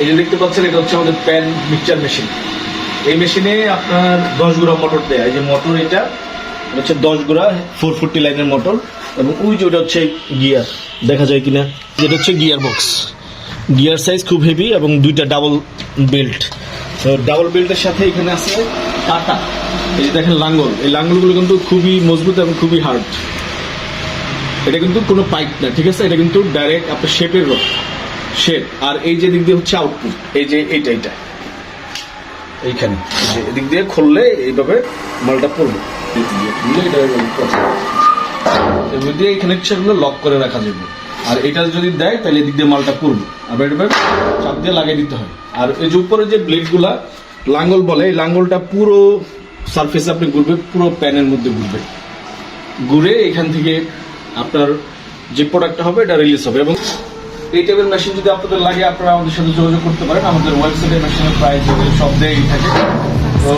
এই যে দেখতে পাচ্ছেন, এটা হচ্ছে আমাদের প্যান মিক্সচার মেশিন এই মেশিনে আপনার দশ গুড়া মোটর দেয়। এই যে মোটর এটা হচ্ছে দশ গুড়া ফোর ফোরটি লাইনের মোটর এবং ওই যে ওটা হচ্ছে গিয়ার দেখা যায় কিনা? যেটা হচ্ছে গিয়ার বক্স গিয়ার সাইজ খুব হেভি এবং দুইটা ডাবল বেল্ট ডাবল বেল্টের সাথে এখানে আছে কাটা এই যে দেখেন লাঙ্গল। এই লাঙ্গলগুলো কিন্তু খুবই মজবুত এবং খুবই হার্ড এটা কিন্তু কোনো পাইপ না, ঠিক আছে? এটা কিন্তু ডাইরেক্ট আপনার শেপের রড শেপ আর এই যে দিক দিয়ে হচ্ছে আউটপুট এই যে এইটা এইটা। এইখানে। যে এদিক দিয়ে খুললে এইভাবে মালটা পড়বে। এবার দিয়ে এই কানেকশনগুলো লক করে রাখা যাবে। আর এটা যদি দেয় তাহলে এদিক দিয়ে মালটা পড়বে। আবার এটা চাপ দিয়ে লাগিয়ে দিতে হয়। আর এই যে উপরে যে ব্লেডগুলা লাঙ্গল বলে এই লাঙ্গলটা পুরো সারফেসে আপনি ঘুরবে পুরো প্যানের মধ্যে ঘুরবে। ঘুরে এখান থেকে আপনার যে প্রোডাক্টটা হবে এটা রিলিজ হবে। এবং এই টাইপের মেশিন যদি আপনাদের লাগে, আপনারা আমাদের সাথে যোগাযোগ করতে পারেন। আমাদের ওয়েবসাইটে মেশিনের প্রাইস সব জায়গায় থাকে। তো